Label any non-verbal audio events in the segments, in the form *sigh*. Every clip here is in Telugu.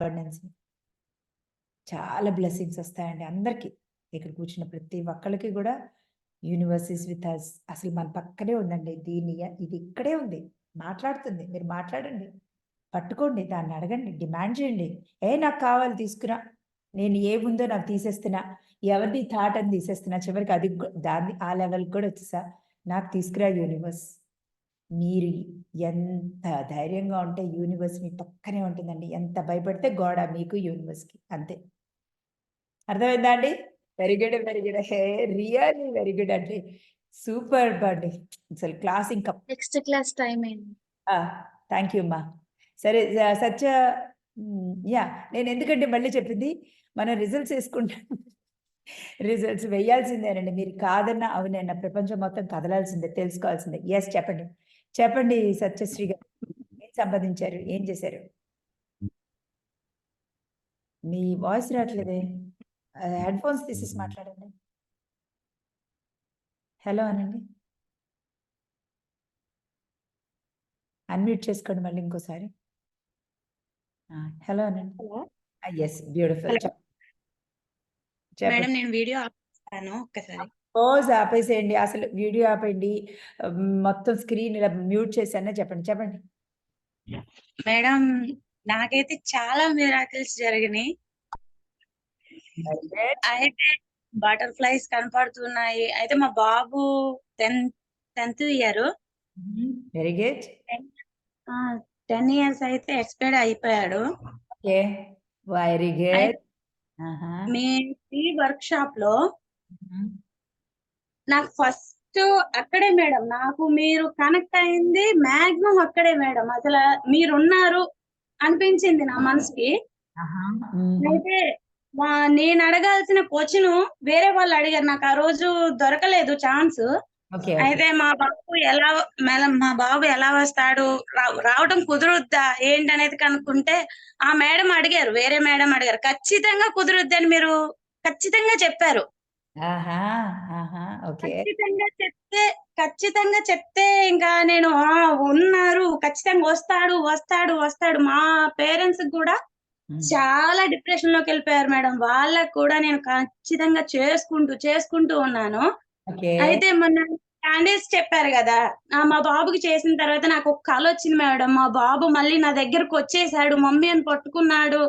అబండెన్స్ చాలా బ్లెస్సింగ్స్ వస్తాయండి అందరికీ. ఇక్కడ కూర్చున్న ప్రతి ఒక్కరికి కూడా యూనివర్సిటీస్ విత్ అస్ అసలు మన పక్కనే ఉందండి దీని ఇది ఇక్కడే ఉంది. మాట్లాడుతుంది. మీరు మాట్లాడండి. పట్టుకోండి. దాన్ని అడగండి. డిమాండ్ చేయండి. ఏ నాకు కావాలి తీసుకురా. నేను ఏముందో నాకు తీసేస్తున్నా. ఎవరిది థాట్ అని తీసేస్తున్నా. చివరికి అది దాన్ని ఆ లెవెల్కి కూడా వచ్చేసా. నాకు తీసుకురా యూనివర్స్ మీరు ఎంత ధైర్యంగా ఉంటే యూనివర్స్ మీ పక్కనే ఉంటుందండి. ఎంత భయపడితే గోడ మీకు యూనివర్స్కి అంతే. అర్థమైందా అండి? Very good very good hey really very good అండి. సూపర్ అండి. అసలు క్లాస్ ఇంకా నెక్స్ట్ క్లాస్ టైం అయింది థ్యాంక్ యూ అమ్మా సరే సత్య యా నేను ఎందుకంటే మళ్ళీ చెప్పింది? మనం రిజల్ట్స్ వేసుకుంటాం. రిజల్ట్స్ వేయాల్సిందేనండి. మీరు కాదన్నా అవునన్నా ప్రపంచం మొత్తం కదలాల్సిందే తెలుసుకోవాల్సిందే. ఎస్ చెప్పండి. చెప్పండి సత్యశ్రీ గారు. ఏం సంపాదించారు? ఏం చేశారు? మీ వాయిస్ రావట్లేదే. హెడ్ ఫోన్స్ తీసేసి మాట్లాడండి. హలో అనండి. అన్మ్యూట్ చేసుకోండి మళ్ళీ ఇంకోసారి. హలో అనండి. Yes beautiful. మేడం నేను వీడియో ఆపుతాను ఒక్కసారి. పోజ్ ఆపేసేయండి అసలు వీడియో ఆపేయండి. మొత్తం స్క్రీన్ ఇలా మ్యూట్ చేశానే చెప్పండి చెప్పండి. మేడం నాకైతే చాలా మిరాకిల్స్ జరిగినాయి. అయితే బటర్ఫ్లైస్ కనపడుతున్నాయి. అయితే మా బాబు tenth tenth year. Very good. Ten years అయితే ఎక్స్పైర్డ్ అయిపోయాడు. Okay very good. మీ వర్క్ షాప్లో నాకు ఫస్ట్ అక్కడే మేడం. నాకు మీరు కనెక్ట్ అయింది మాక్సిమం అక్కడే మేడం. అసలు మీరున్నారు అనిపించింది నా మనసుకి. అయితే నేను అడగాల్సిన క్వశ్చన్ వేరే వాళ్ళు అడిగారు. నాకు ఆ రోజు దొరకలేదు ఛాన్స్ అయితే మా బాబు ఎలా మేడం మా బాబు ఎలా వస్తాడు? రావడం కుదురుద్దా? ఏంటనేది కనుక్కుంటే ఆ మేడం అడిగారు. వేరే మేడం అడిగారు. ఖచ్చితంగా కుదురుద్దని మీరు ఖచ్చితంగా చెప్పారు. ఆహా ఆహా ఓకే. ఖచ్చితంగా చెప్తే ఖచ్చితంగా చెప్తే ఇంకా నేను "ఆ, ఉన్నారు. ఖచ్చితంగా వస్తాడు వస్తాడు వస్తాడు. మా పేరెంట్స్ కూడా చాలా డిప్రెషన్లోకి వెళ్ళిపోయారు మేడం. వాళ్ళకు కూడా నేను ఖచ్చితంగా చేసుకుంటూ చేసుకుంటూ ఉన్నాను. అయితే మొన్న క్యాండిల్స్ చెప్పారు కదా మా బాబుకి చేసిన తర్వాత నాకు ఒక కళ వచ్చింది మేడం. మా బాబు మళ్ళీ నా దగ్గరకు వచ్చేసాడు. మమ్మీ అని పట్టుకున్నాడు.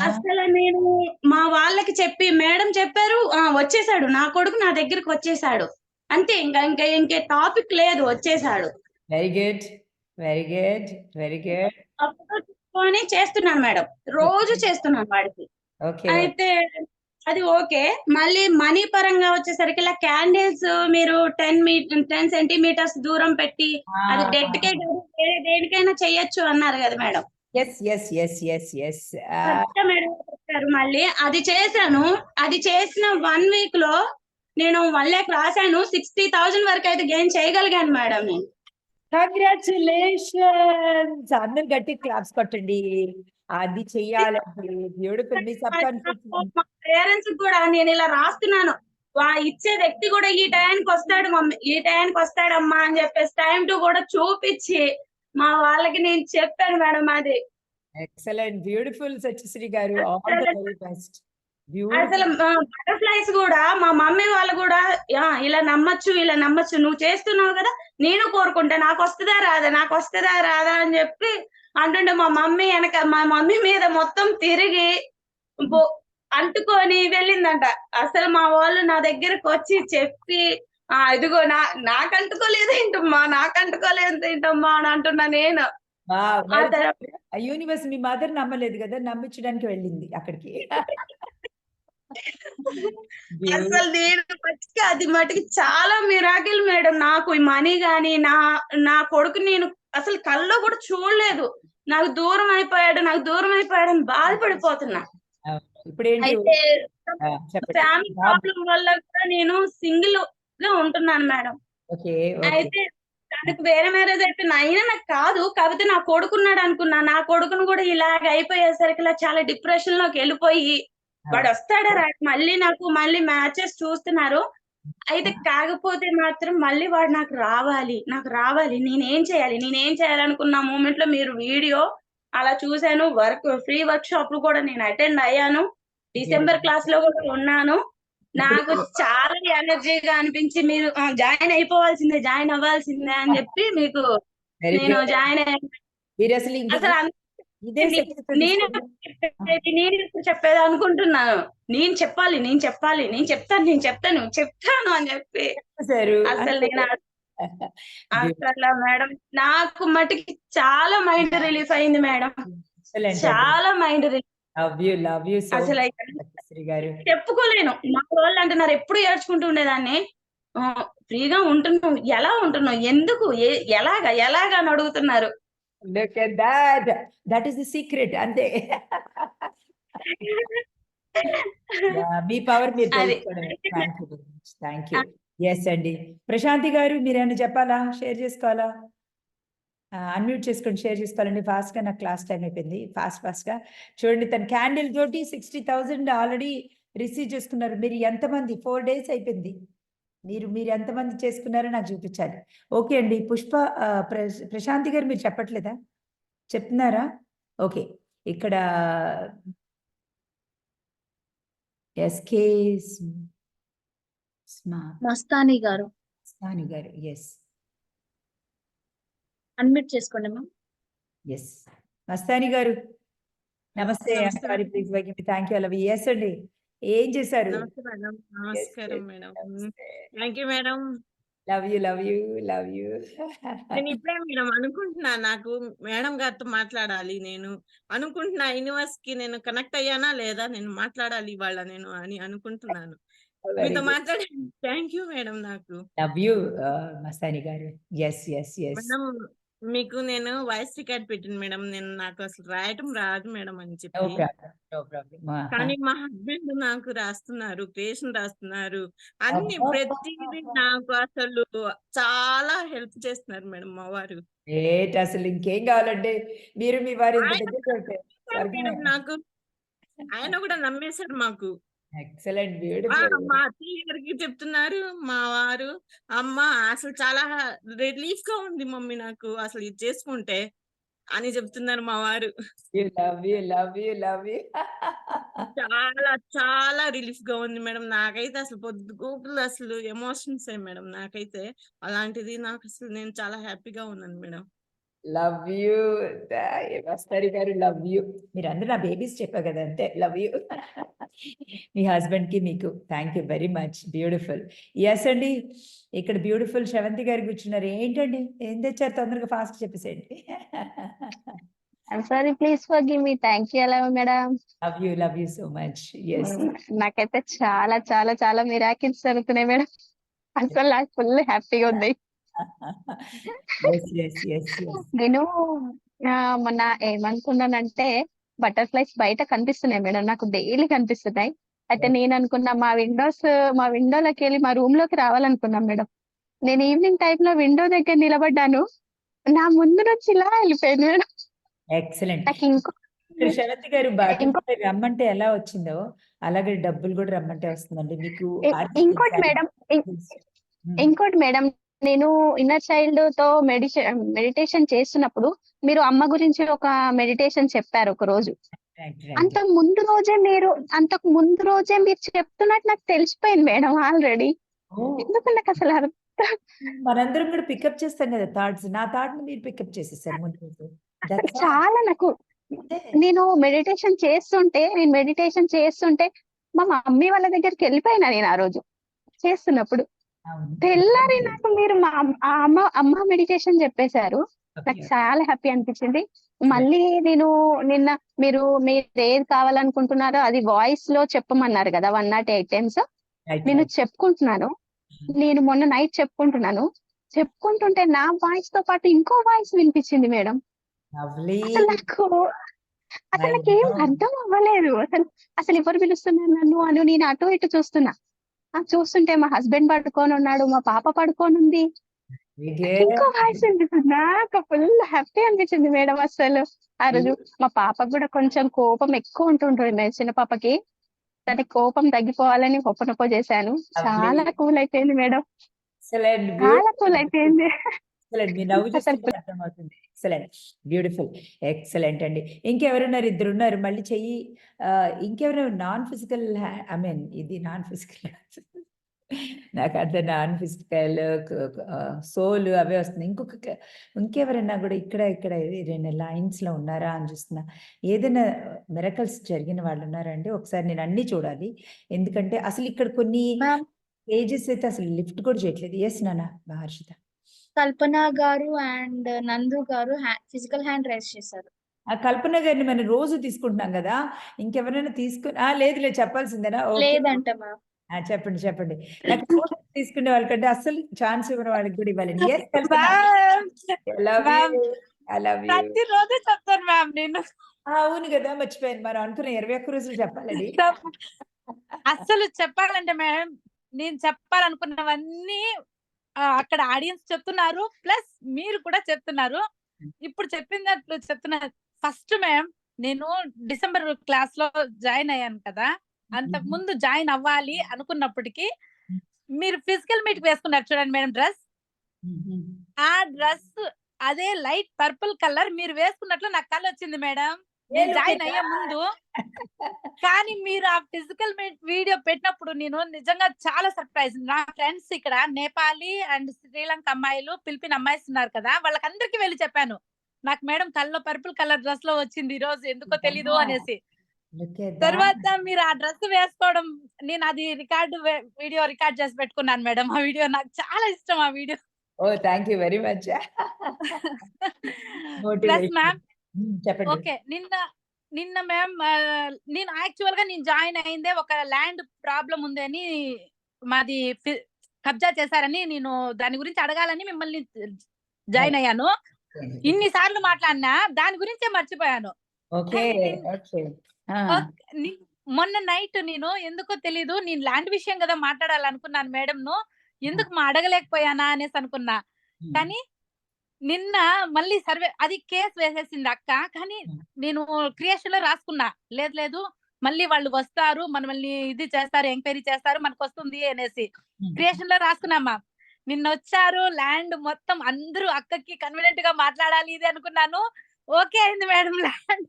అసలు నేను మా వాళ్ళకి చెప్పి మేడం చెప్పారు ఆ వచ్చేసాడు. నా కొడుకు నా దగ్గరికి వచ్చేసాడు. అంతే ఇంకా ఇంకా ఇంకే టాపిక్ లేదు వచ్చేసాడు. Very good very good very good అప్పుడు చేస్తున్నాను మేడం. రోజు చేస్తున్నాను వాడికి. అయితే అది ఓకే. మళ్ళీ మనీ పరంగా వచ్చేసరికి ఇలా క్యాండిల్స్ మీరు టెన్ మీ టెన్ సెంటీమీటర్స్ దూరం పెట్టి అది డెడ్ కే దేనికైనా చెయ్యొచ్చు అన్నారు కదా madam. Yes yes yes yes yes మళ్ళీ? అది చేశాను. అది చేసిన వన్ వీక్లో నేను వన్ ల్యాక్ రాశాను. సిక్స్టీ థౌజండ్ వరకు అయితే గెయిన్ చేయగలిగాను మేడం నేను. కంగ్రాచులేషన్స్ అందరు గట్టి క్లాప్స్ కొట్టండి. అది బ్యూటిఫుల్ మీ కాన్ఫిడెన్స్ మా పేరెంట్స్ కూడా నేను ఇలా రాస్తున్నాను. వా ఇచ్చే వ్యక్తి కూడా ఈ టైంకి వస్తాడు మమ్మీ. ఈ టైంకి వస్తాడమ్మా అని చెప్పేసి టైం టు కూడా చూపించి మా వాళ్ళకి నేను చెప్పాను మేడం అది. Excellent beautiful Satyashri garu. All the very best అసలు బటర్ఫ్లైస్ కూడా మా మమ్మీ వాళ్ళు కూడా "యా, ఇలా నమ్మచ్చు ఇలా నమ్మచ్చు. నువ్వు చేస్తున్నావు కదా నేను కోరుకుంటా. నాకు వస్తుందా రాదా? నాకు వస్తుందా రాదా అని చెప్పి అంటుంటే మా మమ్మీ వెనక మా మమ్మీ మీద మొత్తం తిరిగి అంటుకొని వెళ్ళిందంట. అసలు మా వాళ్ళు నా దగ్గరకు వచ్చి చెప్పి ఆ ఇదిగో నా నాకు అంటుకోలేదు ఏంటమ్మా? నాకు అంటుకోలేదు ఏంటమ్మా అని అంటున్నా నేను. యూనివర్స్ మీ మదర్ నమ్మలేదు కదా? నమ్మించడానికి వెళ్ళింది అక్కడికి. అసలు నేను అది మటుకి చాలా మిరాకిల్ మేడం నాకు ఈ మనీ గాని నా నా కొడుకు నేను అసలు కల్లో కూడా చూడలేదు. నాకు దూరం అయిపోయాడు నాకు దూరం అయిపోయాడు అని బాధపడిపోతున్నా. అయితే ఫ్యామిలీ ప్రాబ్లం వల్ల కూడా నేను సింగిల్ గా ఉంటున్నాను మేడం. అయితే తనకు వేరే మ్యారేజ్ అయిపోయింది అయినా నాకు కాదు. కాకపోతే నా కొడుకున్నాడు అనుకున్నా. నా కొడుకును కూడా ఇలాగ అయిపోయేసరికి ఇలా చాలా డిప్రెషన్లోకి వెళ్ళిపోయి వాడు వస్తాడా రా? మళ్ళీ నాకు మళ్ళీ మ్యాచెస్ చూస్తున్నారు. అయితే కాకపోతే మాత్రం మళ్ళీ వాడు నాకు రావాలి. నాకు రావాలి. నేనేం చేయాలి? నేనేం చేయాలనుకున్న మూమెంట్లో మీరు వీడియో అలా చూశాను. వర్క్ ఫ్రీ వర్క్ షాప్లు కూడా నేను అటెండ్ అయ్యాను. డిసెంబర్ క్లాస్లో కూడా ఉన్నాను. నాకు చాలా ఎనర్జీగా అనిపించి మీరు జాయిన్ అయిపోవాల్సిందే జాయిన్ అవ్వాల్సిందే అని చెప్పి మీకు నేను జాయిన్ అయ్యాను నేను చెప్పేది నేను ఇప్పుడు చెప్పేది అనుకుంటున్నాను. నేను చెప్పాలి నేను చెప్పాలి నేను చెప్తాను నేను చెప్తాను చెప్తాను అని చెప్పి. అసలు నేను *laughs* అసలు మేడం నాకు మటుకి చాలా మైండ్ రిలీఫ్ అయింది మేడం. చాలా mind relief love you love you అసలు గారు. చెప్పుకోలేను. మా వాళ్ళు అంటున్నారు ఎప్పుడు ఏడ్చుకుంటూ ఉండేదాన్ని? ఫ్రీగా ఉంటున్నావు ఎలా ఉంటున్నావు ఎందుకు? ఎలాగా? ఎలాగా? అని అడుగుతున్నారు. Look at that that is the secret అంతే. మీ పవర్ మీరు థ్యాంక్ యూ ఎస్ అండి. ప్రశాంతి గారు మీరు ఏమైనా చెప్పాలా? షేర్ చేసుకోవాలా? అన్మ్యూట్ చేసుకొని షేర్ చేసుకోవాలండి. ఫాస్ట్గా నాకు క్లాస్ టైం అయిపోయింది. ఫాస్ట్ ఫాస్ట్గా చూడండి తన క్యాండిల్ తోటి సిక్స్టీ థౌజండ్ ఆల్రెడీ రిసీవ్ చేసుకున్నారు. మీరు ఎంతమంది? ఫోర్ డేస్ అయిపోయింది. మీరు మీరు ఎంతమంది చేసుకున్నారో నాకు చూపించాలి. ఓకే అండి. పుష్ప ప్రశాంతి గారు మీరు చెప్పట్లేదా? చెప్తున్నారా? ఓకే ఇక్కడ SK Mastani garu. Snani garu. Yes unmute చేసుకోండి మ్యామ్ ఎస్ మస్తాని గారు నమస్తే. సారీ ప్లీజ్ థ్యాంక్ యూ అలవి ఎస్ అండి. ఏం చేశారు? నమస్కారం madam thank you madam love you love you love you నేను ఇప్పుడే మేడం అనుకుంటున్నా నాకు మేడం గారితో మాట్లాడాలి నేను. అనుకుంటున్నా యూనివర్స్కి నేను కనెక్ట్ అయ్యానా లేదా? నేను మాట్లాడాలి ఇవాళ నేను అని అనుకుంటున్నాను. మీతో మాట్లాడి థ్యాంక్ యూ మేడం నాకు. Love you Mastani garu. Yes yes yes madam మీకు నేను వాయిస్ రికార్డ్ పెట్టిన మేడం. నేను నాకు అసలు రాయటం రాదు మేడం అని చెప్పి. కానీ మా హస్బెండ్ నాకు రాస్తున్నారు క్రియేషన్ రాస్తున్నారు. అన్ని. ప్రతిదీ నాకు అసలు చాలా హెల్ప్ చేస్తున్నారు మేడం మా వారు. గ్రేట్ అసలు ఇంకేం కావాలండి మీరు మీ వారు నాకు. ఆయన కూడా నమ్మేశారు మాకు. Excellent beautiful. మా అత్తయ్య గారికి చెప్తున్నారు మా వారు అమ్మ అసలు చాలా రిలీఫ్గా ఉంది మమ్మీ నాకు అసలు ఇది చేసుకుంటే అని చెప్తున్నారు మా వారు. చాలా చాలా రిలీఫ్గా ఉంది మేడం. నాకైతే అసలు పొద్దుగూకులు అసలు ఎమోషన్స్ మేడం. నాకైతే అలాంటిది నాకు అసలు నేను చాలా హ్యాపీగా ఉన్నాను మేడం. లవ్ యూ వస్తారు గారు లవ్ యూ మీరు అందరూ నా బేబీస్ చెప్పారు కదా అంతే లవ్ యూ మీ హస్బెండ్కి మీకు thank you very much beautiful yes అండి. ఇక్కడ బ్యూటిఫుల్ శ్రవంతి గారు కూర్చున్నారు. ఏంటండి? ఏం తెచ్చారు? తొందరగా ఫాస్ట్ చెప్పేసేయండి. Sorry please forgive me thank you అలా madam love you love you so much yes నాకైతే చాలా చాలా చాలా మిరాకిల్స్ జరుగుతున్నాయి మేడం అసలు నాకు ఫుల్ హ్యాపీగా ఉంది. నేను మొన్న ఏమనుకున్నానంటే బటర్ఫ్లైస్ బయట కనిపిస్తున్నాయి మేడం నాకు డైలీ కనిపిస్తున్నాయి. అయితే నేను అనుకున్నా మా విండోస్ మా విండోలోకి వెళ్ళి మా రూమ్లోకి రావాలనుకున్నాం మేడం. నేను ఈవినింగ్ టైం లో విండో దగ్గర నిలబడ్డాను. నా ముందు నుంచి ఇలా వెళ్ళిపోయింది మేడం. ఎక్సలెంట్ నాకు ఇంకో శరత్ గారు రమ్మంటే ఎలా వచ్చిందో అలాగే డబ్బులు కూడా రమ్మంటే వస్తుందండి. మీకు ఇంకోటి మేడం ఇంకోటి మేడం నేను ఇన్నర్ చైల్డ్తో మెడిటేషన్ మెడిటేషన్ చేస్తున్నప్పుడు మీరు అమ్మ గురించి ఒక మెడిటేషన్ చెప్పారు ఒక రోజు. అంత ముందు రోజే మీరు అంతకు ముందు రోజే మీరు చెప్తున్నట్టు నాకు తెలిసిపోయింది మేడం ఆల్రెడీ ఎందుకు నాకు అసలు అర్థం మనందరం కూడా పికప్ చేస్తాం కదా థాట్స్ నా థాట్ మీరు పికప్ చేసేసారు ముందు. చాలా నాకు. నేను మెడిటేషన్ చేస్తుంటే నేను మెడిటేషన్ చేస్తుంటే మా మమ్మీ వాళ్ళ దగ్గరికి వెళ్ళిపోయినా నేను ఆ రోజు చేస్తున్నప్పుడు. తెల్లారి నాకు మీరు మా అమ్మ అమ్మ మెడిటేషన్ చెప్పేశారు. నాకు చాలా హ్యాపీ అనిపించింది. మళ్ళీ నేను నిన్న మీరు మీరు ఏది కావాలనుకుంటున్నారో అది వాయిస్లో చెప్పమన్నారు కదా వన్ నాట్ ఎయిట్ టైమ్స్ నేను. చెప్పుకుంటున్నాను. నేను మొన్న నైట్ చెప్పుకుంటున్నాను. చెప్పుకుంటుంటే నా వాయిస్తో పాటు ఇంకో వాయిస్ వినిపించింది మేడం. అసలు నాకు అసలు నాకేం know. అర్థం అవ్వలేదు. అసలు అసలు ఎవరు పిలుస్తున్నారు నన్ను అని నేను అటు ఇటు చూస్తున్నా. చూస్తుంటే మా హస్బెండ్ పడుకొని ఉన్నాడు మా పాప పడుకొని ఉంది. ఇంకో వాయిస్ అనిపిస్తుంది నాకు ఫుల్ హ్యాపీ అనిపించింది మేడం అసలు ఆ రోజు మా పాపకు కూడా కొంచెం కోపం ఎక్కువ ఉంటుంటుంది చిన్న పాపకి. దానికి కోపం తగ్గిపోవాలని ఒప్పనొప్ప చేశాను. చాలా కూల్ అయిపోయింది మేడం. చాలా కూల్. అయిపోయింది. ఎక్సలెంట్ మీ నవ్వు చూస్తుంటే *laughs* అర్థమవుతుంది. ఎక్సలెంట్ బ్యూటిఫుల్ ఎక్సలెంట్ అండి. ఇంకెవరున్నారు? ఇద్దరు ఉన్నారు మళ్ళీ చెయ్యి. ఇంకెవరు? నాన్ ఫిజికల్ ఐ మీన్ ఇది నాన్ ఫిజికల్ నాకు అంత నాన్ ఫిజికల్ సోల్ అవే వస్తుంది. ఇంకొక ఇంకెవరైనా కూడా ఇక్కడ ఇక్కడ రెండు లైన్స్లో ఉన్నారా అని చూస్తున్నా. ఏదైనా మిరకల్స్ జరిగిన వాళ్ళు ఉన్నారా అండి? ఒకసారి నేను అన్ని చూడాలి. ఎందుకంటే అసలు ఇక్కడ కొన్ని పేజెస్ అయితే అసలు లిఫ్ట్ కూడా చేయట్లేదు. ఎస్ నాన్న. మహర్షిత. కల్పన గారు అండ్ నందు గారు ఫిజికల్ హ్యాండ్ రైజ్ చేశారు. ఆ కల్పన గారిని మనం రోజు తీసుకుంటున్నాం కదా ఇంకెవరైనా తీసుకుని ఆ లేదు లేదు చెప్పాల్సిందేనా? లేదంట మ్యామ్ చెప్పండి చెప్పండి. తీసుకునే వాళ్ళకంటే అస్సలు ఛాన్స్ ఇవ్వని వాళ్ళకి కూడా యూ *laughs* ప్రతిరోజు చెప్తాను మ్యామ్ నేను. అవును కదా మర్చిపోయాను. మనం అనుకున్న ఇరవై ఒక్క రోజులు చెప్పాలండి చెప్- అస్సలు చెప్పాలంటే మేడం నేను చెప్పాలనుకున్నవన్నీ అక్కడ ఆడియన్స్ చెప్తున్నారు ప్లస్ మీరు కూడా చెప్తున్నారు. ఇప్పుడు చెప్పినట్లు చెప్తున్నారు ఫస్ట్ మ్యామ్ నేను డిసెంబర్ క్లాస్లో జాయిన్ అయ్యాను కదా అంతకు ముందు జాయిన్ అవ్వాలి అనుకున్నప్పటికీ మీరు ఫిజికల్ మీట్ వేసుకున్నారు చూడండి మేడం డ్రెస్. ఆ డ్రెస్ అదే లైట్ పర్పుల్ కలర్ మీరు వేసుకున్నట్లు నాకు కళ్ళు వచ్చింది మేడం. నేను జాయిన్. అయ్యే ముందు కానీ మీరు ఆ ఫిజికల్ వీడియో పెట్టినప్పుడు నేను నిజంగా చాలా సర్ప్రైజ్ నా ఫ్రెండ్స్ ఇక్కడ నేపాలీ అండ్ శ్రీలంక అమ్మాయిలు పిలిపిన అమ్మాయిస్ ఉన్నారు కదా వాళ్ళకందరికి వెళ్ళి చెప్పాను. నాకు మేడం కల్లో పర్పుల్ కలర్ డ్రెస్లో వచ్చింది ఈ రోజు ఎందుకో తెలీదు. అనేసి. తర్వాత మీరు ఆ డ్రెస్ వేసుకోవడం నేను అది రికార్డు వీడియో రికార్డ్ చేసి పెట్టుకున్నాను మేడం. ఆ వీడియో నాకు చాలా ఇష్టం ఆ video oh thank you very much plus ma'am చెప్పండి. ఓకే. నిన్న నిన్న మ్యామ్ నేను యాక్చువల్గా నేను జాయిన్ అయిందే ఒక ల్యాండ్ ప్రాబ్లం ఉందని మాది కబ్జా చేశారని నేను దాని గురించి అడగాలని మిమ్మల్ని జాయిన్ అయ్యాను. ఇన్ని సార్లు మాట్లాడినా దాని గురించే మర్చిపోయాను. మొన్న నైట్ నేను ఎందుకో తెలీదు నేను ల్యాండ్ విషయం కదా మాట్లాడాలనుకున్నాను మేడం ను ఎందుకు మా అడగలేకపోయానా అనేసి అనుకున్నా. కానీ నిన్న మళ్ళీ సర్వే అది కేసు వేసేసింది అక్క. కానీ నేను క్రియేషన్లో రాసుకున్నా. లేదు లేదు మళ్ళీ వాళ్ళు వస్తారు మనల్ని ఇది చేస్తారు ఎంక్వైరీ చేస్తారు మనకు వస్తుంది అనేసి. క్రియేషన్లో రాసుకున్నామా? నిన్న వచ్చారు ల్యాండ్ మొత్తం అందరూ అక్కకి కన్వీనియంట్గా మాట్లాడాలి ఇది అనుకున్నాను. ఓకే అయింది మేడం ల్యాండ్.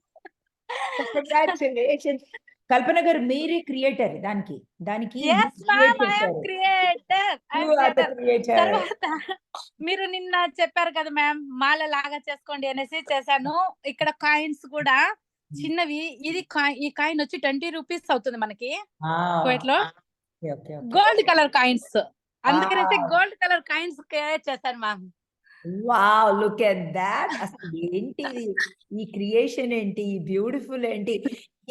*laughs* కల్పన గారు మీరే క్రియేటర్ దానికి దానికి తర్వాత మీరు నిన్న చెప్పారు కదా మ్యామ్ మాల లాగా చేసుకోండి అనేసి చేశాను. ఇక్కడ కాయిన్స్ కూడా చిన్నవి. ఇది ఈ కాయిన్ వచ్చి ట్వంటీ రూపీస్ అవుతుంది మనకి. లో గోల్డ్ కలర్ కాయిన్స్ అందుకనేసి. గోల్డ్ కలర్ కాయిన్స్ క్రియేట్ చేశాను ma'am wow look at that. అసలు ఏంటి? ఈ క్రియేషన్ ఏంటి? ఈ బ్యూటిఫుల్ ఏంటి?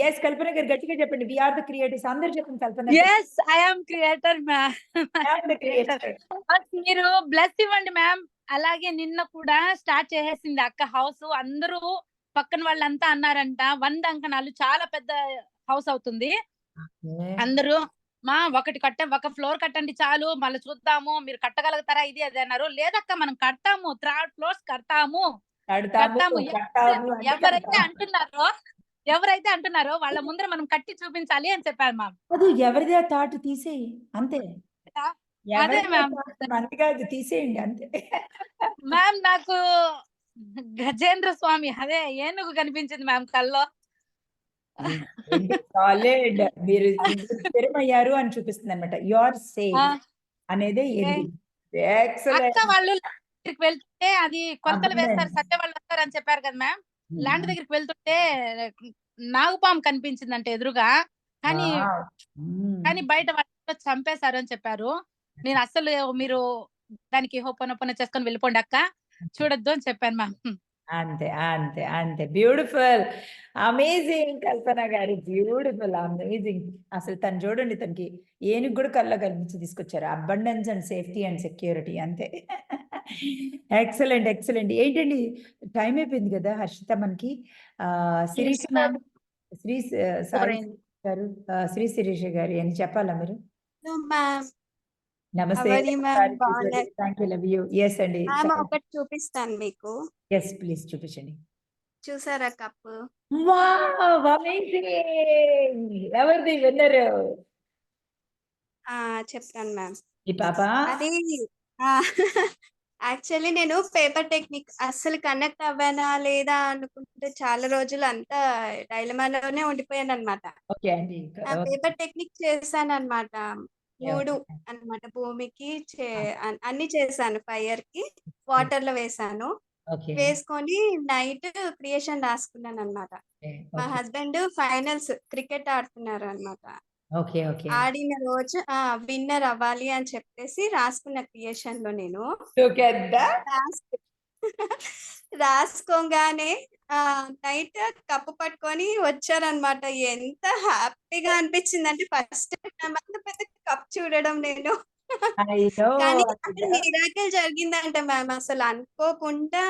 ఎస్ కల్పన గారు గట్టిగా చెప్పండి. వి ఆర్ ద క్రియేటర్స్ అందరు చెప్పండి Kalpana yes I'm creator ma'am మీరు బ్లెస్ ఇవ్వండి మ్యామ్ అలాగే నిన్న కూడా స్టార్ట్ చేసేసింది అక్క హౌస్ అందరూ పక్కన వాళ్ళంతా అన్నారంట. వంద అంకణాలు. చాలా పెద్ద హౌస్ అవుతుంది. అందరూ మా ఒకటి కట్ట ఒక ఫ్లోర్ కట్టండి చాలు మళ్ళీ చూద్దాము మీరు కట్టగలుగుతారా ఇది అది అన్నారు. లేదక్క మనం కడతాము థర్డ్ ఫ్లోర్స్ కడతాము. కడతాము ఎవరైతే అంటున్నారో ఎవరైతే అంటున్నారో వాళ్ళ ముందర మనం కట్టి చూపించాలి అని చెప్పారు మ్యామ్ అది ఎవరిదే థాట్ తీసేయి అంతే. అదే మ్యామ్. తీసేయండి అంతే. మ్యామ్ నాకు గజేంద్ర స్వామి అదే ఏనుగు కనిపించింది మ్యామ్ కల్లో. సాలిడ్ మీరు స్థిరమయ్యారు అని చూపిస్తుంది అనమాట యువర్ సేఫ్ అనేది అక్క ఎక్సలెంట్ వాళ్ళు దగ్గరికి వెళ్తే అది కొలతలు అబ్బే. వేస్తారు సత్య వాళ్ళు వస్తారు అని చెప్పారు కదా మ్యామ్. ల్యాండ్ దగ్గరికి వెళ్తుంటే నాగుపాము కనిపించిందంటే ఎదురుగా. కానీ కానీ బయట వాళ్ళు చంపేశారు అని చెప్పారు. నేను అసలు మీరు దానికి హోపనొప్పన చేసుకొని వెళ్ళిపోండి అక్క. చూడొద్దు అని చెప్పాను మ్యామ్. అంతే అంతే అంతే. బ్యూటిఫుల్. అమేజింగ్ కల్పన గారు బ్యూటిఫుల్ అమేజింగ్. అసలు తను చూడండి తనకి ఏనుగు కూడా కళ్ళ కనిపించి తీసుకొచ్చారు. Abundance and safety and security అంతే. Excellent excellent. ఏంటండి టైం అయిపోయింది కదా హర్షిత మనకి. శ్రీ సారీ గారు శ్రీ శిరీష గారు అని చెప్పాలా మీరు? నమస్తే. Thank you love you yes అండి. ఒకటి చూపిస్తాను మీకు. ఎస్ ప్లీజ్ చూపించండి. చూసారా కప్ వావ్ అమేజింగ్ ఎవరిది విన్నర్ చెప్తాను మ్యామ్. ఈ పాప? అది యాక్చువల్లీ నేను పేపర్ టెక్నిక్ అస్సలు కనెక్ట్ అవ్వానా లేదా అనుకుంటే చాలా రోజులు అంతా డైలమాలోనే ఉండిపోయాను అనమాట పేపర్ టెక్నిక్ చేశాను అనమాట. మూడు అన్నమాట. భూమికి అన్- అన్ని చేశాను. ఫైర్కి వాటర్లో వేసాను వేసుకొని నైట్ క్రియేషన్ రాసుకున్నాను అనమాట మా హస్బెండ్ ఫైనల్స్ క్రికెట్ ఆడుతున్నారు అనమాట ఆడిన రోజు ఆ విన్నర్ అవ్వాలి అని చెప్పేసి రాసుకున్న క్రియేషన్లో నేను రాసుకోగానే ఆ నైట్ కప్పు పట్టుకొని వచ్చారనమాట ఎంత హ్యాపీగా అనిపించింది అంటే ఫస్ట్ అంత పెద్ద కప్ చూడడం నేను. కానీ మిరాకిల్ జరిగిందంట మ్యామ్. అసలు అనుకోకుండా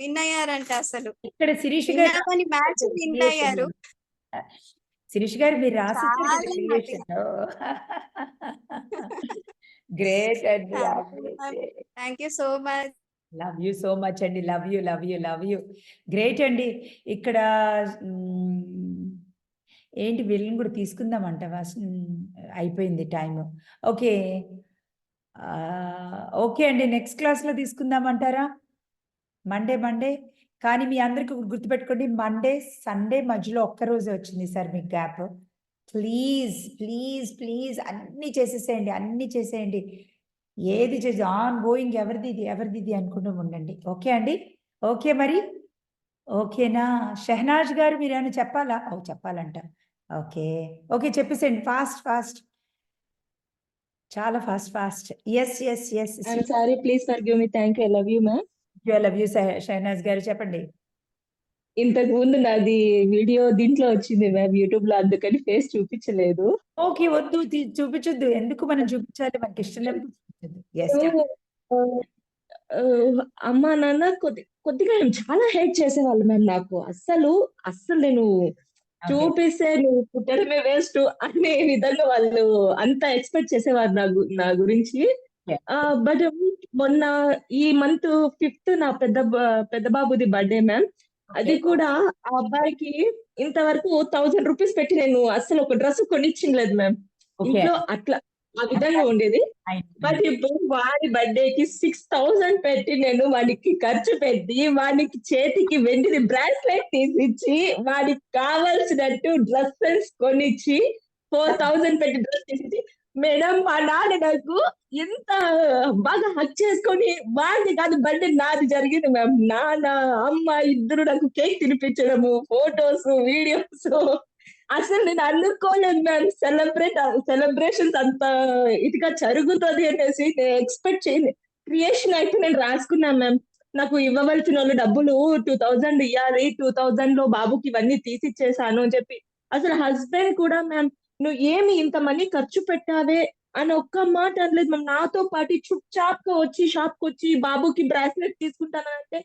విన్ అయ్యారంట అసలు. ఇక్కడ శిరీష్ గారు మ్యాచ్ విన్ అయ్యారు. శిరీష్ గారు మీరు రాసి గ్రేట్ *laughs* అండి *laughs* thank you so much. Love you so much అండి. Love you love you love you great అండి. ఇక్కడ ఏంటి వీళ్ళని కూడా తీసుకుందామంటావా మ్, అయిపోయింది టైం ఓకే. ఓకే అండి. నెక్స్ట్ క్లాస్లో తీసుకుందామంటారా మండే మండే కానీ మీ అందరికి గుర్తుపెట్టుకోండి. మండే సండే మధ్యలో ఒక్క రోజే వచ్చింది సార్ మీ గ్యాప్ ప్లీజ్ ప్లీజ్ ప్లీజ్ అన్నీ చేసేసేయండి. అన్నీ చేసేయండి. ఏది చేసి ఆన్ గోయింగ్ ఎవరిది ఎవరిది అనుకుంటూ ఉండండి. ఓకే అండి? ఓకే మరి? ఓకేనా? షెహనాజ్ గారు మీరు ఏమైనా చెప్పాలా? ఓ చెప్పాలంట. ఓకే. ఓకే చెప్పేసేయండి. Fast fast. చాలా fast fast. Yes yes yes I'm sorry, please forgive me. Thank you. I love you, ma'am. Love you Shehnaz garu. చెప్పండి. ఇంతకు ముందు నాది వీడియో దీంట్లో వచ్చింది మ్యామ్ యూట్యూబ్లో అందుకని ఫేస్ చూపించలేదు. ఓకే వద్దు చూపించొద్దు. ఎందుకు మనం చూపించాలి? మనకి ఇష్టం uh, అమ్మా నాన్న కొద్ది కొద్దిగా చాలా హెల్ప్ చేసేవాళ్ళు మ్యామ్ నాకు. అస్సలు అస్సలు నేను చూపిస్తే నువ్వు పుట్టడమే వేస్ట్ అనే విధంగా వాళ్ళు అంత ఎక్స్పెక్ట్ చేసేవారు నా నా గురించి. బట్ మొన్న ఈ మంత్ ఫిఫ్త్ నా పెద్ద పెద్ద బాబుది బర్త్డే మ్యామ్. అది కూడా ఆ అబ్బాయికి ఇంతవరకు థౌసండ్ రూపీస్ పెట్టి నేను అస్సలు ఒక డ్రెస్ కొనిచ్చిండలేదు మ్యామ్. ఇంట్లో అట్లా ఆ విధంగా ఉండేది. బట్ ఇప్పుడు వాడి బర్త్డే కి సిక్స్ థౌసండ్ పెట్టి నేను వాడికి ఖర్చు పెట్టి వాడికి చేతికి వెండిది బ్రాస్లెట్ తీసిచ్చి వాడికి కావాల్సినట్టు డ్రెస్సెస్ కొనిచ్చి ఫోర్ థౌసండ్ పెట్టి డ్రెస్ తీసిచ్చి మేడం మా నాన్న నాకు ఎంత బాగా హక్ చేసుకొని వాడిది కాదు బర్త్డే నాది జరిగింది మ్యామ్. నాన్న అమ్మ ఇద్దరు నాకు కేక్ తినిపించడము ఫొటోస్ వీడియోస్. అసలు నేను అనుకోలేదు మ్యామ్. సెలబ్రేట్ సెలబ్రేషన్స్ అంత ఇదిగా జరుగుతుంది అనేసి నేను ఎక్స్పెక్ట్ చేయలేదు క్రియేషన్ అయితే నేను రాసుకున్నాను మ్యామ్. నాకు ఇవ్వవలసిన వాళ్ళు డబ్బులు టూ థౌజండ్ ఇవ్వాలి టూ థౌజండ్లో బాబుకి ఇవన్నీ తీసిచ్చేసాను అని చెప్పి. అసలు హస్బెండ్ కూడా మ్యామ్ నువ్వు ఏమి ఇంత మనీ ఖర్చు పెట్టావే అని ఒక్క మాట అనలేదు. మ్యామ్ నాతో పాటు చుప్ చాప్గా వచ్చి షాప్కి వచ్చి బాబుకి బ్రాస్లెట్ తీసుకుంటానంటే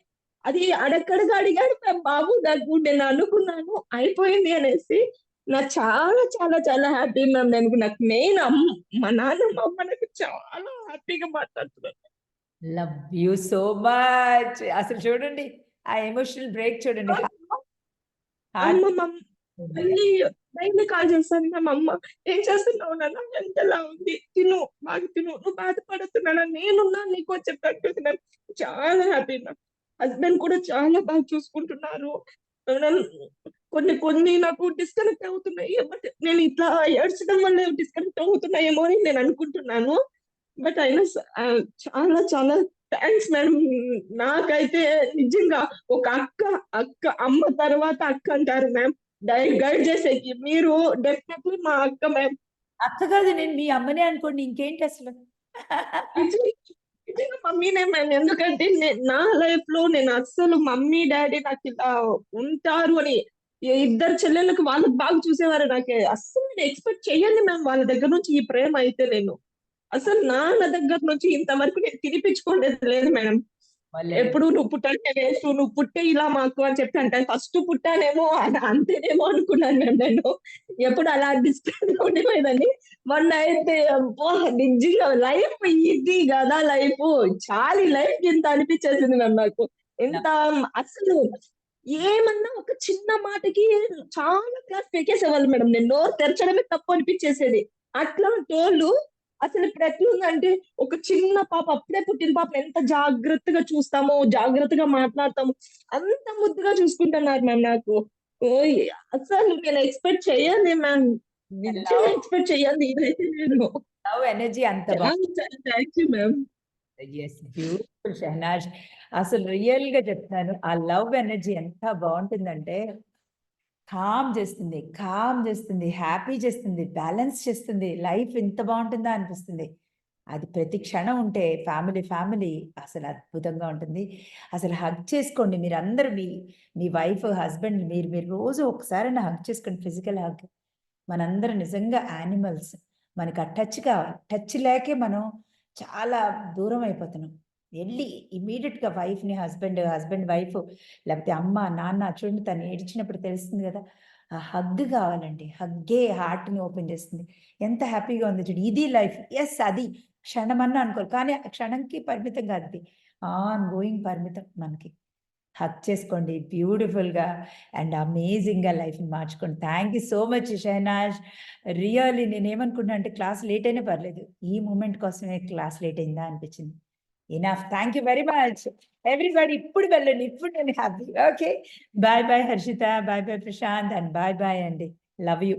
అది అడక్కడగా అడిగాడు. బాబు నాకు నేను అనుకున్నాను అయిపోయింది అనేసి నాకు చాలా చాలా చాలా హ్యాపీ మ్యామ్ నేను నాకు మెయిన్ అమ్మ మా నాన్న మా అమ్మ నాకు చాలా హ్యాపీగా మాట్లాడుతున్నారు. లవ్ యూ సో మచ్ అసలు చూడండి ఆ ఎమోషనల్ బ్రేక్ చూడండి. అమ్మ డైలీ కాల్ చేస్తాను మా అమ్మ. ఏం చేస్తున్నావు నాన్న? ఎంత ఎలా ఉంది? తిను బాగా తిను. నువ్వు బాధపడుతున్నానా? నేనున్నా నీకు అని చెప్పి చాలా హ్యాపీ హస్బెండ్ కూడా చాలా బాగా చూసుకుంటున్నారు. కొన్ని కొన్ని నాకు డిస్కనెక్ట్ అవుతున్నాయి. బట్ నేను ఇట్లా ఏడ్చడం వల్ల డిస్కనెక్ట్ అవుతున్నాయేమో అని నేను అనుకుంటున్నాను. బట్ అయినా చాలా చాలా థ్యాంక్స్ మేడం నాకైతే నిజంగా ఒక అక్క అక్క అమ్మ తర్వాత అక్క అంటారు మ్యామ్. గైడ్ చేసేకి. మీరు డెఫినెట్లీ మా అక్క మ్యామ్ అక్క కాదు నేను మీ అమ్మనే అనుకోండి ఇంకేంటి అసలు? మమ్మీనే మ్యామ్ ఎందుకంటే నే- లైఫ్లో నేను అస్సలు మమ్మీ డాడీ నాకు ఇలా ఉంటారు అని ఇద్దరు చెల్లెళ్ళకి వాళ్ళకి బాగా చూసేవారు. నాకు అస్సలు నేను ఎక్స్పెక్ట్ చెయ్యండి మ్యామ్ వాళ్ళ దగ్గర నుంచి ఈ ప్రేమ అయితే నేను. అసలు నాన్న దగ్గర నుంచి ఇంతవరకు నేను తినిపించుకోలేదు లేదు మేడం ఎప్పుడు నువ్వు పుట్టంటే వేస్ట్ నువ్వు పుట్టే ఇలా మాకు అని చెప్పి అంటే ఫస్ట్ పుట్టానేమో అంతేనేమో అనుకున్నాను మేము నేను. ఎప్పుడు అలా డిస్టర్బ్ ఉండలేదని మొన్న అయితే నిజంగా లైఫ్ ఇది కదా లైఫ్. చాలా లైఫ్ ఇంత అనిపించేసింది మేము నాకు. ఎంత అసలు ఏమన్నా ఒక చిన్న మాటకి చాలా క్లాస్ పెకేసేవాళ్ళు మేడం నేను నోరు తెరచడమే తప్పు అనిపించేసేది. అట్లా టోళ్ళు అసలు ఇప్పుడు ఎట్లుందంటే ఒక చిన్న పాప అప్పుడే పుట్టిన పాప ఎంత జాగ్రత్తగా చూస్తామో జాగ్రత్తగా మాట్లాడతాము అంత ముద్దుగా చూసుకుంటున్నారు మ్యామ్ నాకు. అసలు నేను ఎక్స్పెక్ట్ చేయాలి మ్యామ్ ఎక్స్పెక్ట్ చేయాలి ఇదైతే నేను. లవ్ ఎనర్జీ అంత thank you ma'am yes beautiful Shahnaz అసలు రియల్గా చెప్తున్నాను ఆ లవ్ ఎనర్జీ ఎంత బాగుంటుందంటే కామ్ చేస్తుంది కామ్ చేస్తుంది హ్యాపీ చేస్తుంది బ్యాలెన్స్ చేస్తుంది లైఫ్ ఎంత బాగుంటుందా అనిపిస్తుంది. అది ప్రతి క్షణం ఉంటే ఫ్యామిలీ ఫ్యామిలీ అసలు అద్భుతంగా ఉంటుంది. అసలు హగ్ చేసుకోండి మీరు అందరూ మీ మీ వైఫ్ హస్బెండ్ మీరు మీరు రోజు ఒకసారి హగ్ చేసుకోండి ఫిజికల్ హగ్ మనందరం నిజంగా యానిమల్స్ మనకి ఆ టచ్ కావాలి. టచ్ లేకే మనం చాలా దూరం అయిపోతున్నాం. వెళ్ళి ఇమీడియట్గా వైఫ్ని హస్బెండ్ హస్బెండ్ వైఫ్ లేకపోతే అమ్మ నాన్న చూడండి తను ఏడ్చినప్పుడు తెలుస్తుంది కదా ఆ హగ్ కావాలండి. హగ్గే హార్ట్ని ఓపెన్ చేస్తుంది. ఎంత హ్యాపీగా ఉంది చూడు. ఇది లైఫ్. ఎస్ అది. క్షణమన్నా అనుకోరు. కానీ ఆ క్షణంకి పరిమితం కాదు అది ఆన్ గోయింగ్ పరిమితం మనకి. హక్ చేసుకోండి. బ్యూటిఫుల్గా అండ్ అమేజింగ్గా లైఫ్ని మార్చుకోండి. Thank you so much Shahnaz. Really నేను అంటే క్లాస్ లేట్ అయినా పర్లేదు. ఈ మూమెంట్ కోసమే క్లాస్ లేట్ అయిందా అనిపించింది. Enough thank you very much everybody ఇప్పుడు వెళ్ళండి. ఇప్పుడు నేను happy okay bye bye Harshita bye bye Prashant and bye bye అండి లవ్ యూ